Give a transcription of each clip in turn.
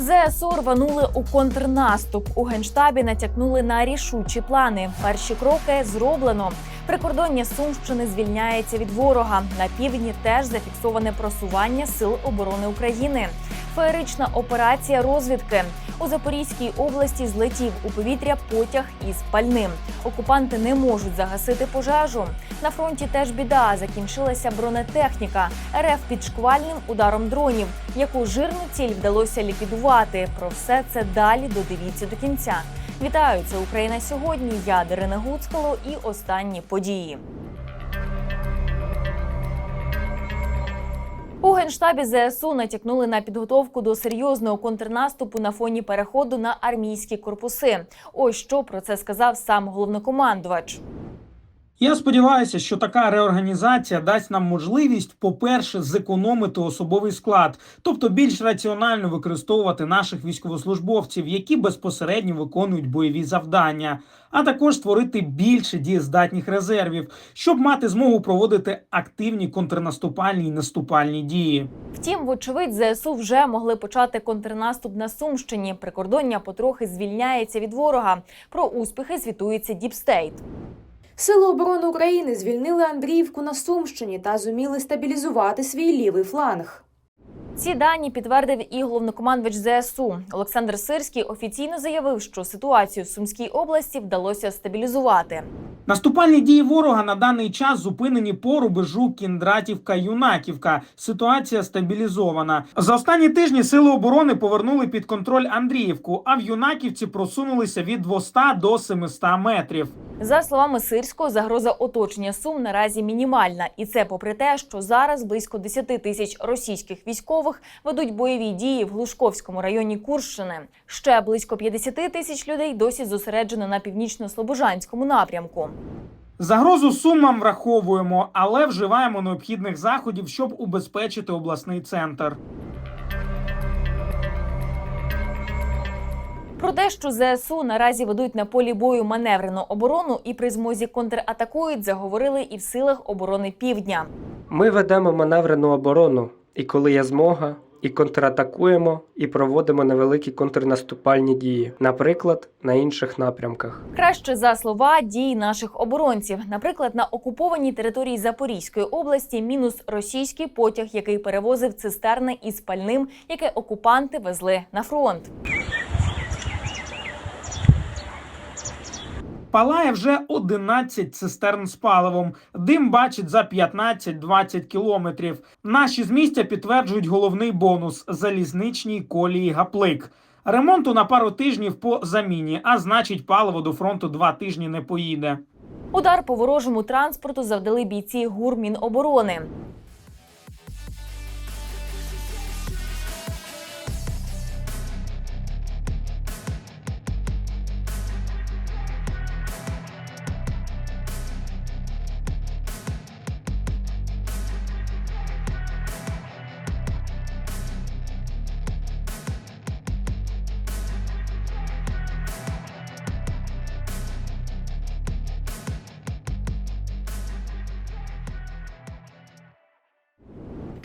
ЗСУ рванули у контрнаступ. У генштабі натякнули на рішучі плани. Перші кроки зроблено. Прикордоння Сумщини звільняється від ворога. На півдні теж зафіксоване просування сил оборони України. Феєрична операція розвідки у Запорізькій області злетів у повітря потяг із пальним. Окупанти не можуть загасити пожежу. На фронті теж біда. Закінчилася бронетехніка. РФ під шквальним ударом дронів, яку жирну ціль вдалося ліквідувати. Про все це далі додивіться до кінця. Вітаю, це Україна сьогодні. Я Дарина Гуцкало і останні події. У генштабі ЗСУ натякнули на підготовку до серйозного контрнаступу на фоні переходу на армійські корпуси. Ось що про це сказав сам головнокомандувач. Я сподіваюся, що така реорганізація дасть нам можливість, по-перше, зекономити особовий склад, тобто більш раціонально використовувати наших військовослужбовців, які безпосередньо виконують бойові завдання, а також створити більше дієздатних резервів, щоб мати змогу проводити активні контрнаступальні і наступальні дії. Втім, вочевидь, ЗСУ вже могли почати контрнаступ на Сумщині. Прикордоння потрохи звільняється від ворога. Про успіхи звітується Діпстейт. Сили оборони України звільнили Андріївку на Сумщині та зуміли стабілізувати свій лівий фланг. Ці дані підтвердив і головнокомандувач ЗСУ Олександр Сирський офіційно заявив, що ситуацію в Сумській області вдалося стабілізувати. Наступальні дії ворога на даний час зупинені по рубежу Кіндратівка Юнаківка. Ситуація стабілізована. За останні тижні сили оборони повернули під контроль Андріївку, а в Юнаківці просунулися від 200 до 700 метрів. За словами Сирського, загроза оточення Сум наразі мінімальна, і це попри те, що зараз близько 10 тисяч російських військових ведуть бойові дії в Глушковському районі Курщини. Ще близько 50 тисяч людей досі зосереджено на північно-слобожанському напрямку. Загрозу сумам враховуємо, але вживаємо необхідних заходів, щоб убезпечити обласний центр. Про те, що ЗСУ наразі ведуть на полі бою маневрену оборону і при змозі контратакують, заговорили і в силах оборони Півдня. Ми ведемо маневрену оборону, і коли є змога, і контратакуємо, і проводимо невеликі контрнаступальні дії, наприклад, на інших напрямках. Краще за слова дій наших оборонців. Наприклад, на окупованій території Запорізької області мінус російський потяг, який перевозив цистерни із пальним, яке окупанти везли на фронт. Палає вже 11 цистерн з паливом. Дим бачить за 15-20 кілометрів. Наші з місця підтверджують головний бонус залізничній колії гаплик. Ремонту на пару тижнів по заміні, а значить, паливо до фронту два тижні не поїде. Удар по ворожому транспорту завдали бійці ГУР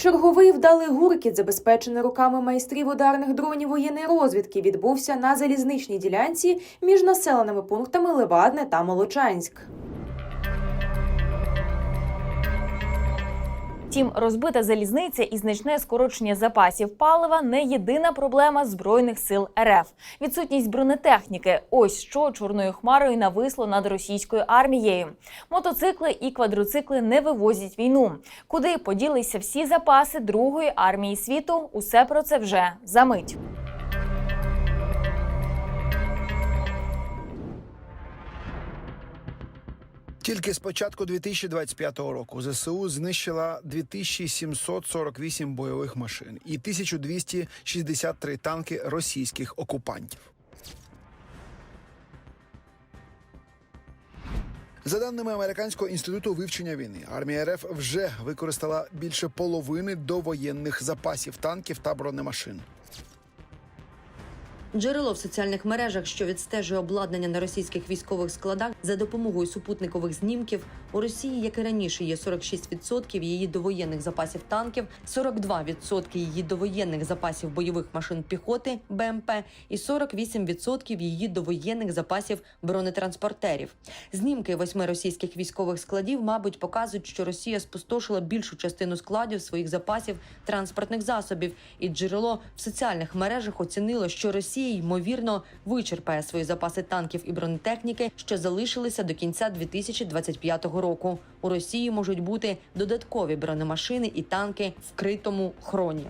Черговий вдалий гуркіт, забезпечений руками майстрів ударних дронів воєнної розвідки, відбувся на залізничній ділянці між населеними пунктами Левадне та Молочанськ. Втім, розбита залізниця і значне скорочення запасів палива не єдина проблема збройних сил РФ. Відсутність бронетехніки ось що чорною хмарою нависло над російською армією. Мотоцикли і квадроцикли не вивозять війну. Куди поділися всі запаси другої армії світу? Усе про це вже за мить. Тільки з початку 2025 року ЗСУ знищила 2748 бойових машин і 1263 танки російських окупантів. За даними Американського інституту вивчення війни, армія РФ вже використала більше половини довоєнних запасів танків та бронемашин. Джерело в соціальних мережах, що відстежує обладнання на російських військових складах за допомогою супутникових знімків, У Росії, як і раніше, є 46% її довоєнних запасів танків, 42% її довоєнних запасів бойових машин піхоти БМП і 48% її довоєнних запасів бронетранспортерів. Знімки восьми російських військових складів, мабуть, показують, що Росія спустошила більшу частину складів своїх запасів транспортних засобів, і джерело в соціальних мережах оцінило, що Росія ймовірно вичерпає свої запаси танків і бронетехніки, що залишилися до кінця 2025 року. У Росії можуть бути додаткові бронемашини і танки в критому хроні.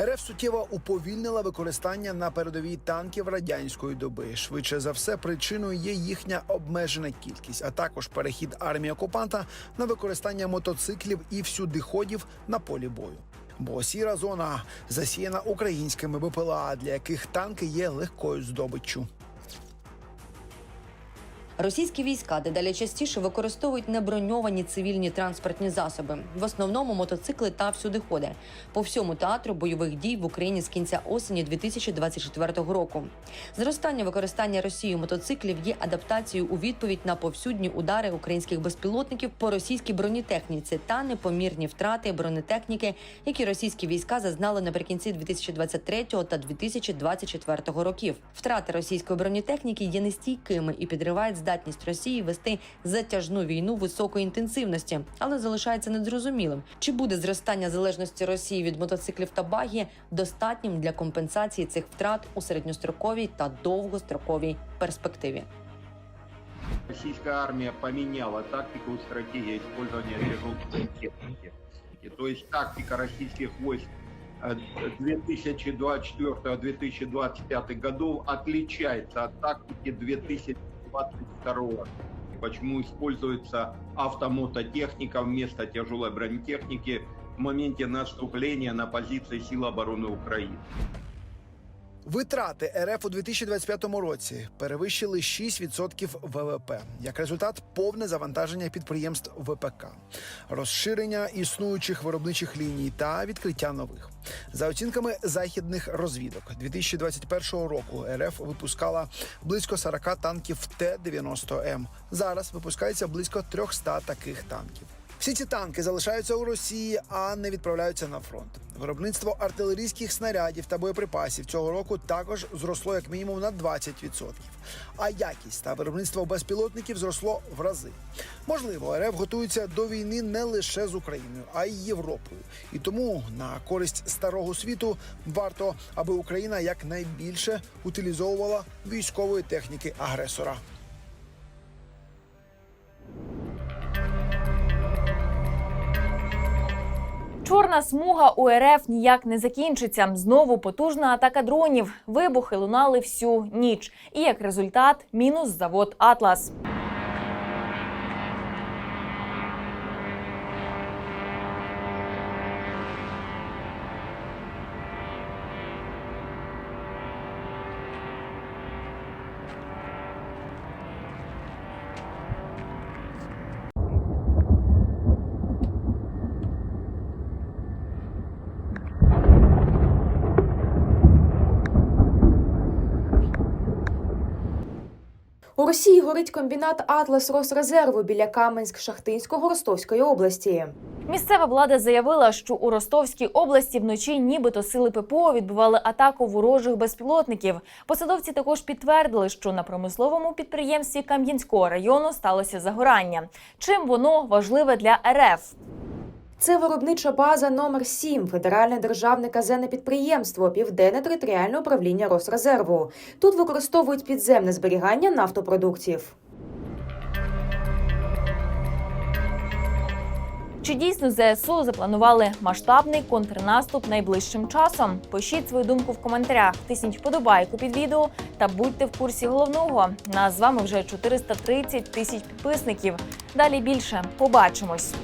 РФ суттєво уповільнила використання на передовій танків радянської доби. Швидше за все, причиною є їхня обмежена кількість, а також перехід армії окупанта на використання мотоциклів і всюдиходів на полі бою. Бо сіра зона засіяна українськими БПЛА, для яких танки є легкою здобиччю. Російські війська дедалі частіше використовують неброньовані цивільні транспортні засоби, в основному мотоцикли та всюдиходи, по всьому театру бойових дій в Україні з кінця осені 2024 року. Зростання використання Росією мотоциклів є адаптацією у відповідь на повсюдні удари українських безпілотників по російській бронетехніці та непомірні втрати бронетехніки, які російські війська зазнали наприкінці 2023 та 2024 років. Втрати російської бронетехніки є нестійкими і підривають здатність Росії вести затяжну війну високої інтенсивності, але залишається незрозумілим, чи буде зростання залежності Росії від мотоциклів та багі достатнім для компенсації цих втрат у середньостроковій та довгостроковій перспективі. Российская армия поменяла тактику и стратегию использования тяжелой техники. То есть тактика российских войск э, 2024-2025 годов отличается от тактики 2022 Почему используется автомототехника вместо тяжелой бронетехники в моменте наступления на позиции сил обороны Украины? Витрати РФ у 2025 році перевищили 6% ВВП. Як результат, повне завантаження підприємств ВПК, розширення існуючих виробничих ліній та відкриття нових. За оцінками західних розвідок, 2021 року РФ випускала близько 40 танків Т-90М. Зараз випускається близько 300 таких танків. Всі ці танки залишаються у Росії, а не відправляються на фронт. Виробництво артилерійських снарядів та боєприпасів цього року також зросло як мінімум на 20%. А якість та виробництво безпілотників зросло в рази. Можливо, РФ готується до війни не лише з Україною, а й Європою. І тому на користь старого світу варто, аби Україна якнайбільше утилізовувала військової техніки агресора. Чорна смуга у РФ ніяк не закінчиться. Знову потужна атака дронів. Вибухи лунали всю ніч. І як результат, мінус завод Атлас. Росії горить комбінат Атлас Росрезерву біля Каменськ-Шахтинського Ростовської області. Місцева влада заявила, що у Ростовській області вночі нібито сили ППО відбивали атаку ворожих безпілотників. Посадовці також підтвердили, що на промисловому підприємстві Кам'янського району сталося загорання. Чим воно важливе для РФ? Це виробнича база номер 7 Федеральне державне казенне підприємство Південне територіальне управління Росрезерву. Тут використовують підземне зберігання нафтопродуктів. Чи дійсно ЗСУ запланували масштабний контрнаступ найближчим часом? Пишіть свою думку в коментарях, тисніть вподобайку під відео та будьте в курсі головного. Нас з вами вже 430 тисяч підписників. Далі більше побачимось.